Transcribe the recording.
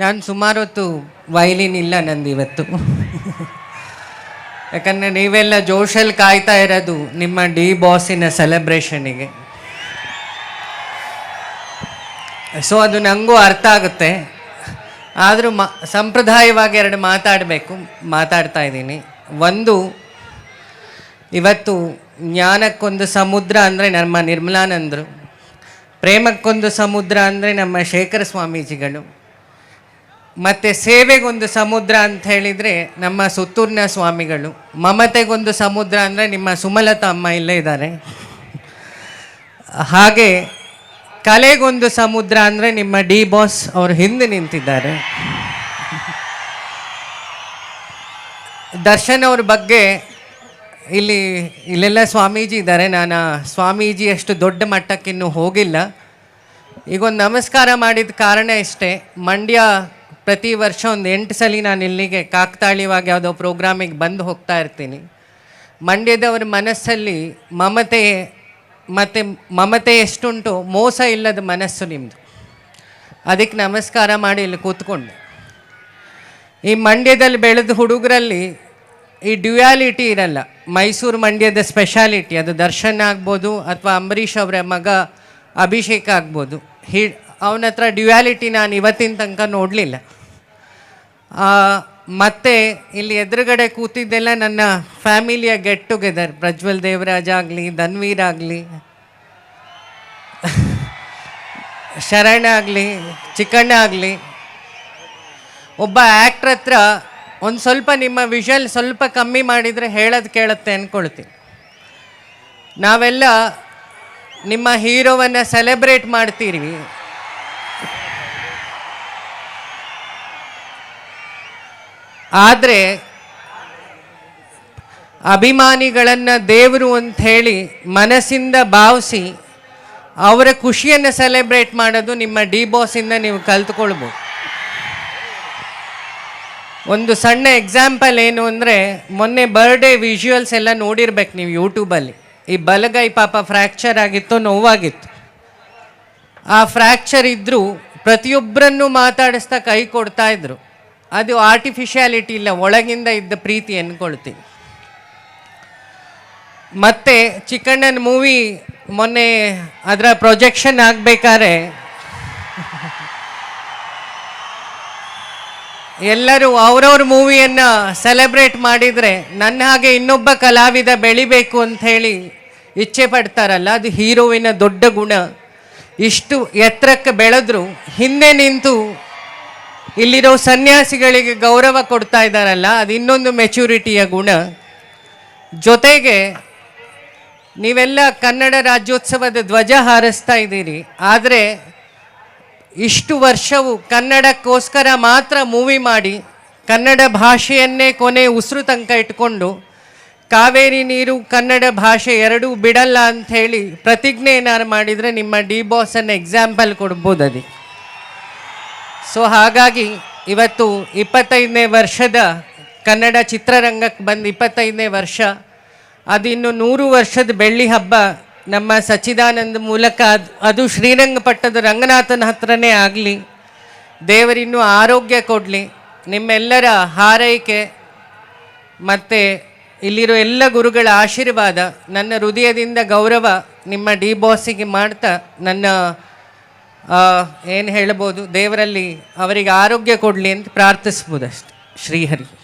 ನಾನು ಸುಮಾರು ಹೊತ್ತು ವೈಲಿನ್ ಇಲ್ಲ ನಂದು ಇವತ್ತು. ಯಾಕಂದರೆ ನೀವೆಲ್ಲ ಜೋಶಲ್ಲಿ ಕಾಯ್ತಾ ಇರೋದು ನಿಮ್ಮ ಡಿ ಬಾಸಿನ ಸೆಲೆಬ್ರೇಷನಿಗೆ ಸೊ ಅದು ನನಗೂ ಅರ್ಥ ಆಗುತ್ತೆ. ಆದರೂ ಮ, ಸಂಪ್ರದಾಯವಾಗಿ ಎರಡು ಮಾತಾಡಬೇಕು, ಮಾತಾಡ್ತಾ ಇದ್ದೀನಿ. ಒಂದು, ಇವತ್ತು ಜ್ಞಾನಕ್ಕೊಂದು ಸಮುದ್ರ ಅಂದರೆ ನಮ್ಮ ನಿರ್ಮಲಾನಂದರು. ಪ್ರೇಮಕ್ಕೊಂದು ಸಮುದ್ರ ಅಂದರೆ ನಮ್ಮ ಶೇಖರ ಸ್ವಾಮೀಜಿಗಳು. ಮತ್ತು ಸೇವೆಗೊಂದು ಸಮುದ್ರ ಅಂತ ಹೇಳಿದರೆ ನಮ್ಮ ಸುತ್ತೂರಿನ ಸ್ವಾಮಿಗಳು. ಮಮತೆಗೊಂದು ಸಮುದ್ರ ಅಂದರೆ ನಿಮ್ಮ ಸುಮಲತಾ ಅಮ್ಮ ಇಲ್ಲೇ ಇದ್ದಾರೆ. ಹಾಗೆ ಕಲೆಗೊಂದು ಸಮುದ್ರ ಅಂದರೆ ನಿಮ್ಮ ಡಿ ಬಾಸ್ ಅವರು ಹಿಂದೆ ನಿಂತಿದ್ದಾರೆ. ದರ್ಶನ್ ಅವ್ರ ಬಗ್ಗೆ ಇಲ್ಲಿ ಇಲ್ಲೆಲ್ಲ ಸ್ವಾಮೀಜಿ ಇದ್ದಾರೆ. ನಾನು ಸ್ವಾಮೀಜಿ ಅಷ್ಟು ದೊಡ್ಡ ಮಟ್ಟಕ್ಕಿನ್ನೂ ಹೋಗಿಲ್ಲ. ಈಗ ಒಂದು ನಮಸ್ಕಾರ ಮಾಡಿದ ಕಾರಣ ಇಷ್ಟೇ. ಮಂಡ್ಯ ಪ್ರತಿ ವರ್ಷ ಒಂದು ಎಂಟು ಸಲ ನಾನು ಇಲ್ಲಿಗೆ ಕಾಕ್ತಾಳೀಯವಾಗಿ ಯಾವುದೋ ಪ್ರೋಗ್ರಾಮಿಗೆ ಬಂದು ಹೋಗ್ತಾ ಇರ್ತೀನಿ. ಮಂಡ್ಯದವರ ಮನಸ್ಸಲ್ಲಿ ಮಮತೆ, ಮತ್ತು ಮಮತೆ ಎಷ್ಟುಂಟು ಮೋಸ ಇಲ್ಲದ ಮನಸ್ಸು ನಿಮ್ಮದು ಅದಕ್ಕೆ ನಮಸ್ಕಾರ ಮಾಡಿ ಇಲ್ಲಿ ಕೂತ್ಕೊಂಡೆ. ಈ ಮಂಡ್ಯದಲ್ಲಿ ಬೆಳೆದ ಹುಡುಗರಲ್ಲಿ ಈ ಡ್ಯುಯಾಲಿಟಿ ಇರಲ್ಲ. ಮೈಸೂರು ಮಂಡ್ಯದ ಸ್ಪೆಷಾಲಿಟಿ, ಅದು ದರ್ಶನ್ ಆಗ್ಬೋದು ಅಥವಾ ಅಂಬರೀಷ್ ಅವರ ಮಗ ಅಭಿಷೇಕ್ ಆಗ್ಬೋದು. ಹಿ ಅವನ ಹತ್ರ ಡ್ಯುಯಾಲಿಟಿ ನಾನು ಇವತ್ತಿನ ತನಕ ನೋಡಲಿಲ್ಲ. ಮತ್ತು ಇಲ್ಲಿ ಎದುರುಗಡೆ ಕೂತಿದ್ದೆಲ್ಲ ನನ್ನ ಫ್ಯಾಮಿಲಿಯ ಗೆಟ್ ಟುಗೆದರ್, ಪ್ರಜ್ವಲ್ ದೇವರಾಜ್ ಆಗಲಿ, ಧನ್ವೀರ್ ಆಗಲಿ, ಶರಣ ಆಗಲಿ, ಚಿಕ್ಕಣ್ಣ ಆಗಲಿ, ಒಬ್ಬ ಆ್ಯಕ್ಟ್ರ್ ಹತ್ರ ಒಂದು ಸ್ವಲ್ಪ ನಿಮ್ಮ ವಿಷಲ್ ಸ್ವಲ್ಪ ಕಮ್ಮಿ ಮಾಡಿದರೆ ಹೇಳೋದು ಕೇಳುತ್ತೆ ಅಂದ್ಕೊಳ್ತೀನಿ ನಾವೆಲ್ಲ ನಿಮ್ಮ ಹೀರೋವನ್ನು ಸೆಲೆಬ್ರೇಟ್ ಮಾಡ್ತೀರಿ. ಆದರೆ ಅಭಿಮಾನಿಗಳನ್ನು ದೇವರು ಅಂತ ಹೇಳಿ ಮನಸ್ಸಿಂದ ಭಾವಿಸಿ ಅವರ ಖುಷಿಯನ್ನು ಸೆಲೆಬ್ರೇಟ್ ಮಾಡೋದು ನಿಮ್ಮ ಡಿ ಬಾಸಿಂದ ನೀವು ಕಲ್ತ್ಕೊಳ್ಬೋದು. ಒಂದು ಸಣ್ಣ ಎಕ್ಸಾಂಪಲ್ ಏನು ಅಂದರೆ ಮೊನ್ನೆ ಬರ್ಡೇ ವಿಜುವಲ್ಸ್ ಎಲ್ಲ ನೋಡಿರ್ಬೇಕು ನೀವು ಯೂಟ್ಯೂಬಲ್ಲಿ ಈ ಬಲಗೈ ಪಾಪ ಫ್ರ್ಯಾಕ್ಚರ್ ಆಗಿತ್ತು, ನೋವಾಗಿತ್ತು. ಆ ಫ್ರ್ಯಾಕ್ಚರ್ ಇದ್ದರೂ ಪ್ರತಿಯೊಬ್ಬರನ್ನು ಮಾತಾಡಿಸ್ತಾ ಕೈ ಕೊಡ್ತಾ ಇದ್ರು. ಅದು ಆರ್ಟಿಫಿಷಿಯಾಲಿಟಿ ಇಲ್ಲ, ಒಳಗಿಂದ ಇದ್ದ ಪ್ರೀತಿ ಅಂದ್ಕೊಳ್ತೀನಿ ಮತ್ತೆ ಚಿಕ್ಕಣ್ಣನ ಮೂವಿ ಮೊನ್ನೆ ಅದರ ಪ್ರೊಜೆಕ್ಷನ್ ಆಗಬೇಕಾದ್ರೆ ಎಲ್ಲರೂ ಅವ್ರವ್ರ ಮೂವಿಯನ್ನು ಸೆಲೆಬ್ರೇಟ್ ಮಾಡಿದರೆ ನನ್ನ ಹಾಗೆ ಇನ್ನೊಬ್ಬ ಕಲಾವಿದ ಬೆಳಿಬೇಕು ಅಂತ ಹೇಳಿ ಇಚ್ಛೆ ಪಡ್ತಾರಲ್ಲ, ಅದು ಹೀರೋವಿನ ದೊಡ್ಡ ಗುಣ. ಇಷ್ಟು ಎತ್ತರಕ್ಕೆ ಬೆಳೆದ್ರು, ಹಿಂದೆ ನಿಂತು ಇಲ್ಲಿರೋ ಸನ್ಯಾಸಿಗಳಿಗೆ ಗೌರವ ಕೊಡ್ತಾ ಇದ್ದಾರಲ್ಲ, ಅದು ಇನ್ನೊಂದು ಮೆಚುರಿಟಿಯ ಗುಣ. ಜೊತೆಗೆ, ನೀವೆಲ್ಲ ಕನ್ನಡ ರಾಜ್ಯೋತ್ಸವದ ಧ್ವಜ ಹಾರಿಸ್ತಾ ಇದ್ದೀರಿ, ಆದರೆ ಇಷ್ಟು ವರ್ಷವು ಕನ್ನಡಕ್ಕೋಸ್ಕರ ಮಾತ್ರ ಮೂವಿ ಮಾಡಿ, ಕನ್ನಡ ಭಾಷೆಯನ್ನೇ ಕೊನೆ ಉಸಿರು ತನಕ ಇಟ್ಕೊಂಡು ಕಾವೇರಿ ನೀರು ಕನ್ನಡ ಭಾಷೆ ಎರಡೂ ಬಿಡಲ್ಲ ಅಂತ ಹೇಳಿ ಪ್ರತಿಜ್ಞೆ ಏನಾರು ಮಾಡಿದರೆ ನಿಮ್ಮ ಡಿ ಬಾಸನ್ನು ಎಕ್ಸಾಂಪಲ್ ಕೊಡ್ಬೋದು ಅದಕ್ಕೆ ಸೊ ಹಾಗಾಗಿ ಇವತ್ತು ಇಪ್ಪತ್ತೈದನೇ ವರ್ಷದ ಕನ್ನಡ ಚಿತ್ರರಂಗಕ್ಕೆ ಬಂದು ಇಪ್ಪತ್ತೈದನೇ ವರ್ಷ. ಅದು ಇನ್ನು ನೂರು ವರ್ಷದ ಬೆಳ್ಳಿ ಹಬ್ಬ ನಮ್ಮ ಸಚ್ಚಿದಾನಂದ ಮೂಲಕ ಅದು ಅದು ಶ್ರೀರಂಗಪಟ್ಟದ ರಂಗನಾಥನ ಹತ್ರನೇ ಆಗಲಿ. ದೇವರಿನ್ನೂ ಆರೋಗ್ಯ ಕೊಡಲಿ. ನಿಮ್ಮೆಲ್ಲರ ಹಾರೈಕೆ. ಮತ್ತು ಇಲ್ಲಿರೋ ಎಲ್ಲ ಗುರುಗಳ ಆಶೀರ್ವಾದ, ನನ್ನ ಹೃದಯದಿಂದ ಗೌರವ ನಿಮ್ಮ ಡಿ ಬಾಸಿಗೆ ಮಾಡ್ತಾ ನನ್ನ ಏನು ಹೇಳ್ಬೋದು, ದೇವರಲ್ಲಿ ಅವರಿಗೆ ಆರೋಗ್ಯ ಕೊಡಲಿ ಅಂತ ಪ್ರಾರ್ಥಿಸ್ಬೋದಷ್ಟೆ. ಶ್ರೀಹರಿ.